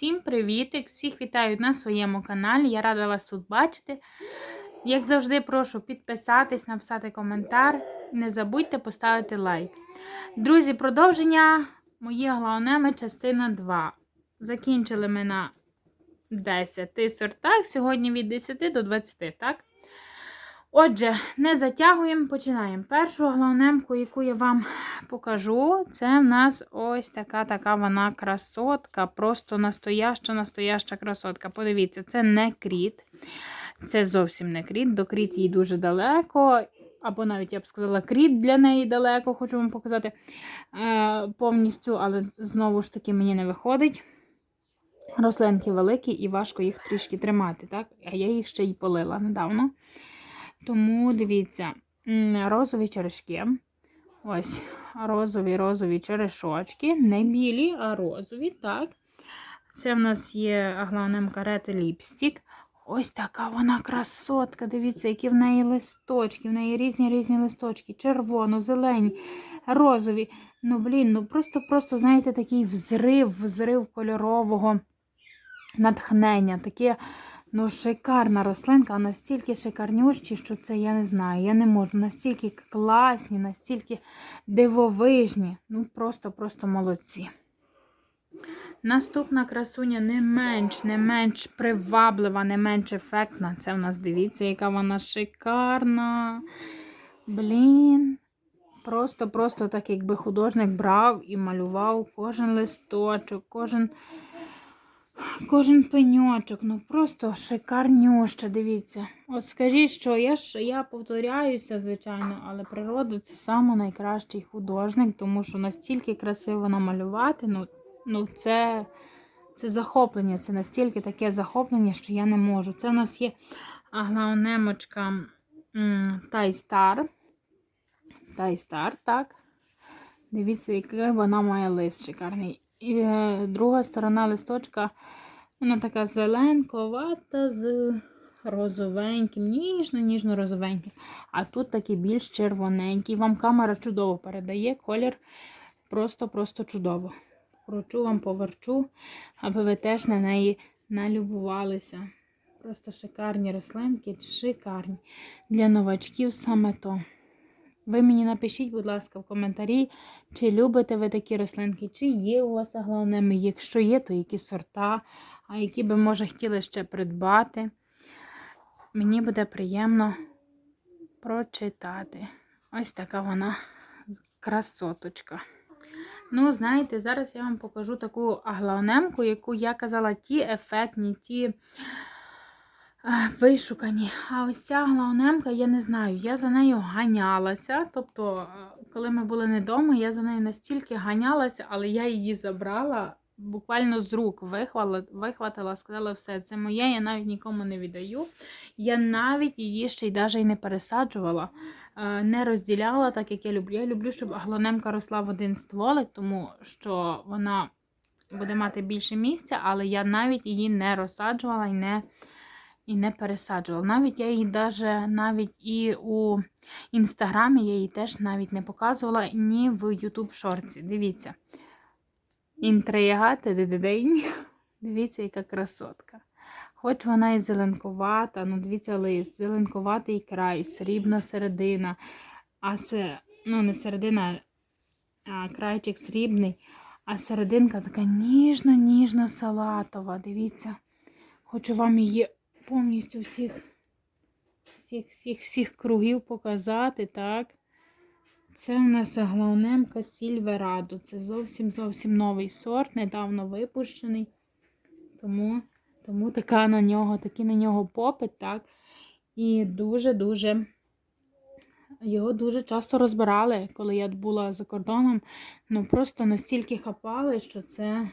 Всім привітик! Всіх вітаю на своєму каналі. Я рада вас тут бачити. Як завжди, прошу підписатись, написати коментар. Не забудьте поставити лайк. Друзі, продовження мої головними частина 2. Закінчили ми на 10 сортах. Сьогодні від 10 до 20, так? Отже, не затягуємо, починаємо. Першу глаунемку, яку я вам покажу, це в нас ось така така вона красотка. Просто настояща, настояща красотка. Подивіться, це не кріт. Це зовсім не кріт. До кріт їй дуже далеко. Або навіть я б сказала, кріт для неї далеко, хочу вам показати е, повністю, але знову ж таки мені не виходить. Рослинки великі і важко їх трішки тримати, так? А я їх ще й полила недавно. Тому дивіться, розові черешки. Ось розові розові черешочки. Не білі, а розові, так. Це в нас є аглаунем карети ліпстік. Ось така вона красотка. Дивіться, які в неї листочки. В неї різні різні листочки. Червоно, зелені, розові. Ну, блін, ну просто-просто, знаєте, такий взрив, взрив кольорового натхнення. Таке, ну, шикарна рослинка, настільки шикарнющі, що це я не знаю. Я не можу. Настільки класні, настільки дивовижні. Ну, просто-просто молодці. Наступна красуня не менш, не менш приваблива, не менш ефектна. Це в нас дивіться, яка вона шикарна. Блін. Просто-просто так, якби художник брав і малював кожен листочок, кожен кожен пеньочок. Ну просто шикарнюще, дивіться. От скажіть, що я ж я повторяюся, звичайно, але природа це саме найкращий художник, тому що настільки красиво намалювати. ну ну, це, це захоплення, це настільки таке захоплення, що я не можу. Це у нас є аглаонемочка Тайстар. Тайстар, так. Дивіться, який вона має лист шикарний. І е, друга сторона листочка, вона така зеленковата з розовеньким, ніжно-ніжно розовеньким. А тут такий більш червоненький. Вам камера чудово передає колір. Просто-просто чудово кручу вам поверчу, аби ви теж на неї налюбувалися. Просто шикарні рослинки, шикарні. Для новачків саме то. Ви мені напишіть, будь ласка, в коментарі, чи любите ви такі рослинки, чи є у вас аглонеми. Якщо є, то які сорта, а які би, може, хотіли ще придбати. Мені буде приємно прочитати. Ось така вона красоточка. Ну, знаєте, зараз я вам покажу таку аглаонемку, яку я казала, ті ефектні, ті вишукані. А ось ця аглаонемка, я не знаю, я за нею ганялася. Тобто, е, коли ми були не вдома, я за нею настільки ганялася, але я її забрала. Буквально з рук вихватила, вихватила, сказала, все, це моє, я навіть нікому не віддаю. Я навіть її ще й навіть не пересаджувала. Е, не розділяла, так як я люблю. Я люблю, щоб аглонемка росла в один стволик, тому що вона буде мати більше місця, але я навіть її не розсаджувала і не і не пересаджувала. Навіть я її даже, навіть і у інстаграмі я її теж навіть не показувала, ні в YouTube шорці. Дивіться. Інтрига, день. Дивіться, яка красотка. Хоч вона і зеленкувата, ну дивіться лист, зеленкуватий край, срібна середина, а це, ну, не середина, а крайчик срібний, а серединка така ніжно-ніжно салатова. Дивіться, хочу вам її повністю всіх всіх, всіх, всіх кругів показати, так? Це в нас аглаунемка Сільверадо. Це зовсім зовсім новий сорт, недавно випущений. Тому. Тому така на нього, такий на нього попит, так. І дуже-дуже його дуже часто розбирали, коли я була за кордоном. Ну, просто настільки хапали, що це.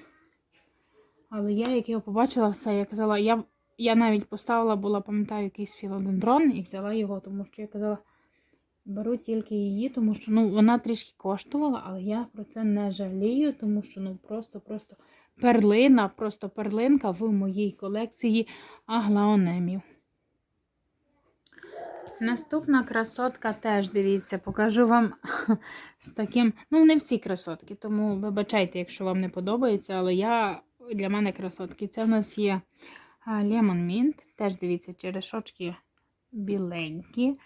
Але я, як його побачила, все, я казала, я я навіть поставила, була, пам'ятаю, якийсь філодендрон і взяла його, тому що я казала, беру тільки її, тому що ну, вона трішки коштувала, але я про це не жалію, тому що ну, просто-просто перлина, просто перлинка в моїй колекції аглаонемів. Наступна красотка теж, дивіться, покажу вам з таким. Ну, не всі красотки, тому вибачайте, якщо вам не подобається, але я для мене красотки. Це в нас є Lemon Mint. Теж дивіться, черешочки біленькі.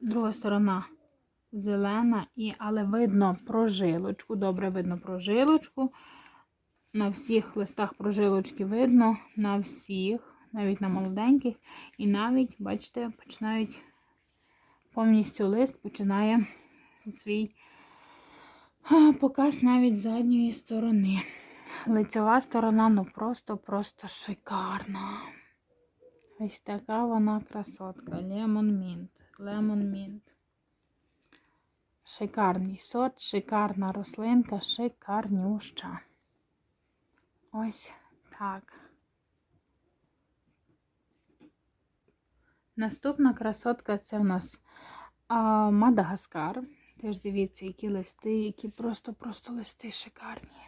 Друга сторона зелена, але видно прожилочку. Добре видно прожилочку. На всіх листах прожилочки видно, на всіх, навіть на молоденьких. І навіть, бачите, починають повністю лист починає свій показ навіть з задньої сторони. Лицьова сторона, ну просто-просто шикарна. Ось така вона красотка. Lemon Mint. Lemon Mint. Шикарний сорт, шикарна рослинка, шикарнюща. Ось так. Наступна красотка це в нас а, Мадагаскар. Теж дивіться, які листи, які просто-просто листи шикарні.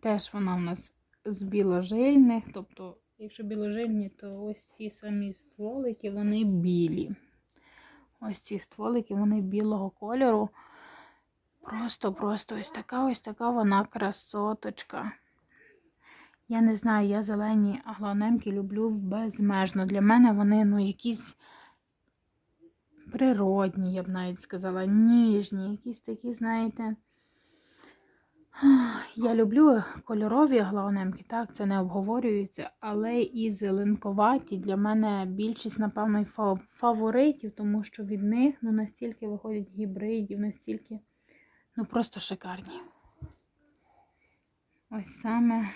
Теж вона в нас з біложильних, тобто, якщо біложильні, то ось ці самі стволики, вони білі. Ось ці стволики, вони білого кольору. Просто-просто ось така ось така вона красоточка. Я не знаю, я зелені аглонемки люблю безмежно. Для мене вони ну, якісь природні, я б навіть сказала, ніжні, якісь такі, знаєте. Я люблю кольорові аглонемки, так, це не обговорюється, але і зеленковаті для мене більшість, напевно, фаворитів, тому що від них ну, настільки виходять гібридів, настільки ну, просто шикарні. Ось саме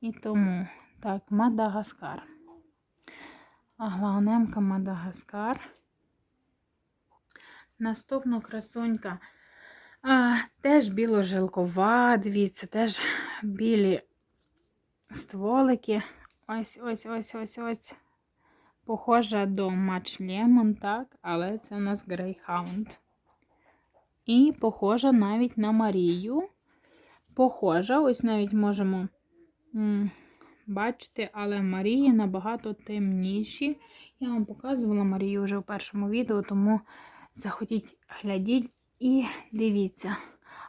і тому. Так, Мадагаскар. Аглонемка Мадагаскар. Наступна красунька. А, теж біложелкова, дивіться, теж білі стволики. Ось, ось, ось, ось, ось. Похожа до Match Lemon, так, але це у нас Greyhound. І похожа навіть на Марію. Похожа, ось навіть можемо бачити, але Марії набагато темніші. Я вам показувала Марію вже в першому відео, тому заходіть, глядіть і дивіться.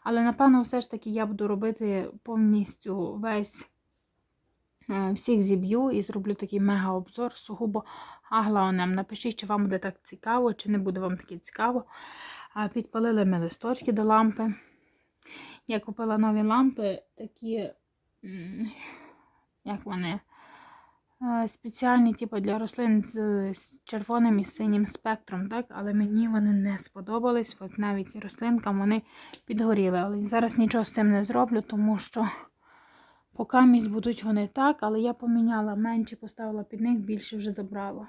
Але, напевно, все ж таки я буду робити повністю весь е, всіх зіб'ю і зроблю такий мега-обзор сугубо аглаонем. Напишіть, чи вам буде так цікаво, чи не буде вам таке цікаво. Підпалили ми листочки до лампи. Я купила нові лампи, такі, як вони, спеціальні, типу, для рослин з, червоним і синім спектром, так? але мені вони не сподобались. От навіть рослинкам вони підгоріли. Але зараз нічого з цим не зроблю, тому що покамість будуть вони так, але я поміняла менше, поставила під них, більше вже забрала.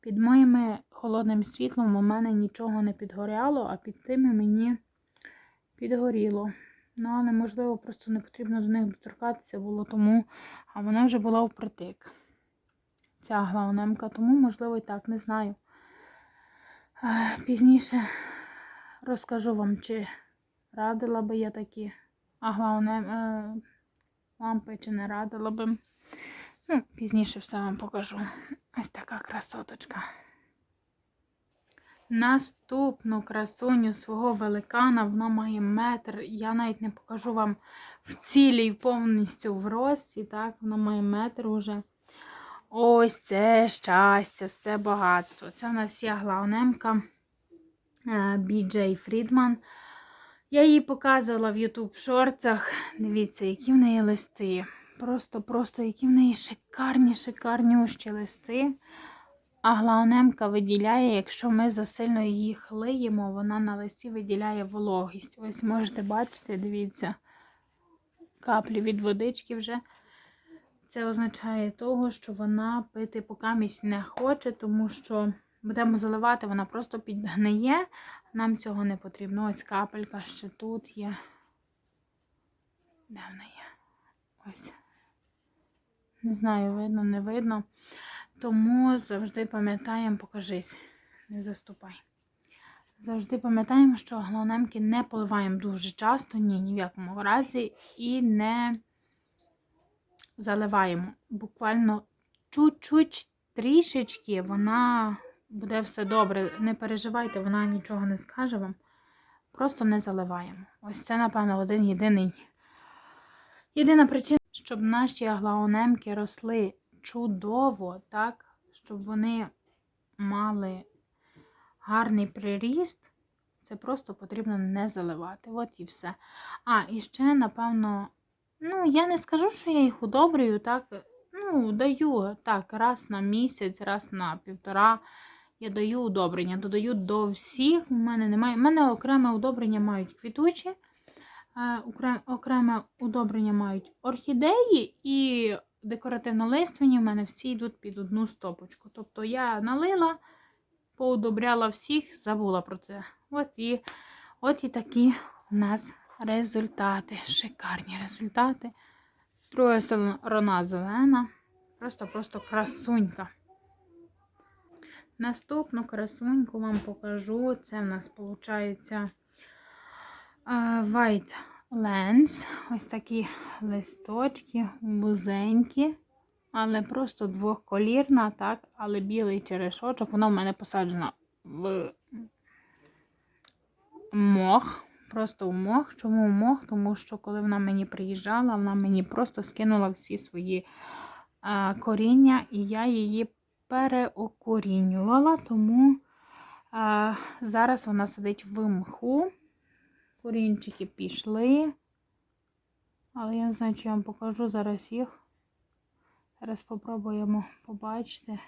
Під моїми холодним світлом у мене нічого не підгоряло, а під тими мені підгоріло. Ну, але, можливо, просто не потрібно до них доторкатися було тому, а вона вже була впритик. Ця глаунемка, тому, можливо, і так, не знаю. Е, Пізніше розкажу вам, чи радила би я такі аглаунем, е, лампи, чи не радила би. Ну, пізніше все вам покажу. Ось така красоточка. Наступну красуню свого великана, вона має метр. Я навіть не покажу вам в цілій повністю в рості. Так, вона має метр уже. Ось це щастя, це багатство. Це у нас є глаунемка BJ Фрідман. Я її показувала в YouTube шорцах. Дивіться, які в неї листи. Просто, просто, які в неї шикарні, шикарнющі листи. А глаунемка виділяє, якщо ми засильно її хлиємо, вона на листі виділяє вологість. Ось можете бачити, дивіться, каплі від водички вже. Це означає того, що вона пити покамість не хоче, тому що будемо заливати, вона просто підгниє. Нам цього не потрібно. Ось капелька ще тут є. Де вона є? Ось. Не знаю, видно, не видно. Тому завжди пам'ятаємо, покажись, не заступай. Завжди пам'ятаємо, що глонемки не поливаємо дуже часто, ні, ні в якому разі, і не заливаємо. Буквально чуть-чуть трішечки, вона буде все добре. Не переживайте, вона нічого не скаже вам. Просто не заливаємо. Ось це, напевно, один єдиний Єдина причина, щоб наші аглаонемки росли чудово, так, щоб вони мали гарний приріст, це просто потрібно не заливати. От і все. А, і ще, напевно, ну, я не скажу, що я їх удобрюю, так. Ну, даю так, раз на місяць, раз на півтора. Я даю удобрення. Додаю до всіх. У мене немає. У мене окреме удобрення мають квітучі, е, окреме удобрення мають орхідеї і декоративно-лиственні. У мене всі йдуть під одну стопочку. Тобто я налила, поудобряла всіх, забула про це. От і, от і такі у нас результати. Шикарні результати. Друга сторона зелена. Просто-просто красунька. Наступну красуньку вам покажу. Це в нас виходить White Lens. Ось такі листочки, вузенькі, але просто двохколірна, так, але білий черешочок. Воно в мене посаджено в мох. Просто в мох. Чому в мох? Тому що коли вона мені приїжджала, вона мені просто скинула всі свої а, коріння, і я її переокорінювала, тому а, зараз вона сидить в мху. Корінчики пішли. Але я не знаю, чи я вам покажу зараз їх. Зараз спробуємо побачити.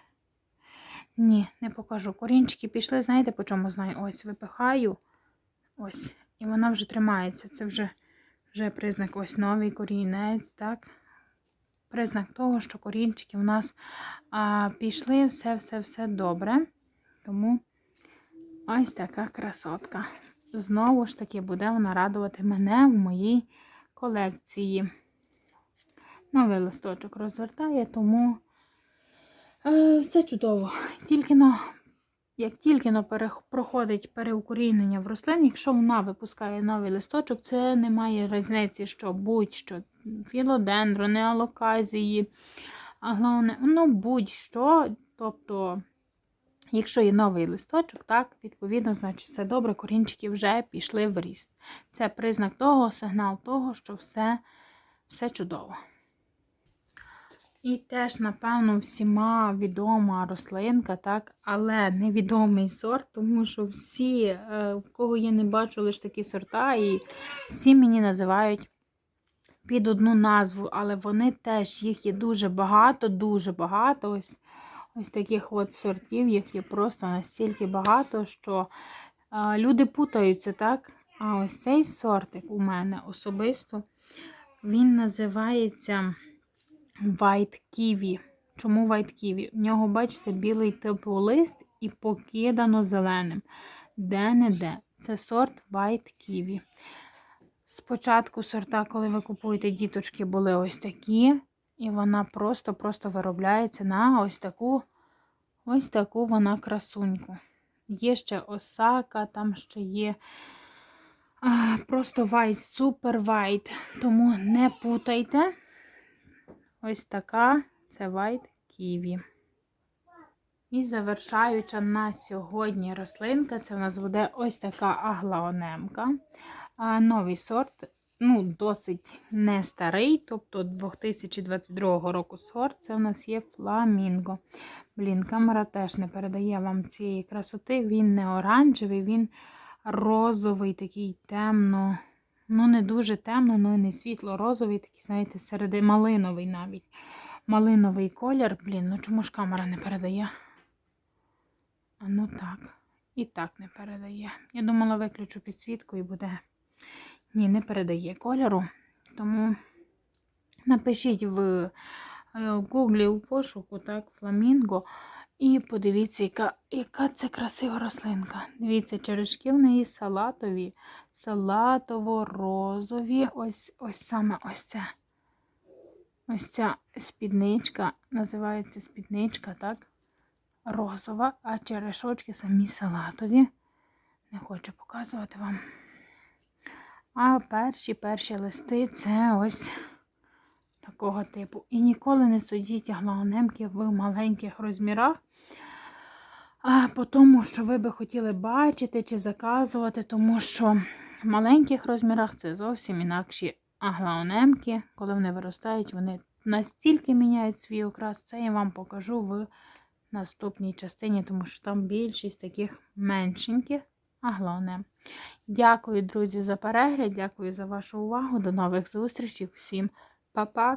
Ні, не покажу. Корінчики пішли, знаєте, по чому знаю? Ось випихаю. Ось. І вона вже тримається. Це вже, вже признак ось новий корінець, так? Признак того, що корінчики у нас а, пішли, все-все-все добре. Тому ось така красотка. Знову ж таки, буде вона радувати мене в моїй колекції. Новий листочок розвертає, тому е, все чудово. Тільки но, як тільки проходить переукорінення в рослині, якщо вона випускає новий листочок, це не має різниці, що будь-що філодендрони, алоказії, аглони, ну будь-що. Тобто, якщо є новий листочок, так, відповідно, значить все добре, корінчики вже пішли в ріст. Це признак того, сигнал того, що все, все чудово. І теж, напевно, всіма відома рослинка, так, але невідомий сорт, тому що всі, е, в кого я не бачу лише такі сорта, і всі мені називають під одну назву, але вони теж, їх є дуже багато, дуже багато. Ось ось таких от сортів, їх є просто настільки багато, що е, люди путаються, так? А ось цей сортик у мене особисто, він називається. White Kiwi. Чому White Kiwi? У нього, бачите, білий типу лист і покидано зеленим. Де-не-де. Це сорт White Kiwi. Спочатку сорта, коли ви купуєте діточки, були ось такі. І вона просто-просто виробляється на ось таку ось таку вона красуньку. Є ще осака, там ще є а, просто white, супер white. Тому не путайте. Ось така це White Kiwi. І завершаюча на сьогодні рослинка, це у нас буде ось така аглаонемка. Новий сорт, ну, досить не старий, тобто 2022 року сорт. Це у нас є фламінго. Блін, камера теж не передає вам цієї красоти. Він не оранжевий, він розовий, такий темно. Ну, не дуже темно, ну і не світло-розовий, такий, знаєте, середи малиновий навіть. Малиновий колір. Блін, ну чому ж камера не передає? А ну так. І так не передає. Я думала, виключу підсвітку і буде. Ні, не передає кольору. Тому напишіть в Гуглі у пошуку, так, фламінго. І подивіться, яка яка це красива рослинка. Дивіться, черешки в неї салатові, салатово-розові. Ось ось саме ось ця ось ця спідничка, називається спідничка, так? Розова, а черешочки самі салатові. Не хочу показувати вам. А перші перші листи це ось такого типу. І ніколи не судіть аглоанемки в маленьких розмірах. А по тому, що ви би хотіли бачити чи заказувати, тому що в маленьких розмірах це зовсім інакші аглаонемки, коли вони виростають, вони настільки міняють свій окрас. Це я вам покажу в наступній частині, тому що там більшість таких меншеньких аглаонем. Дякую, друзі, за перегляд. Дякую за вашу увагу. До нових зустрічей. Всім па-па!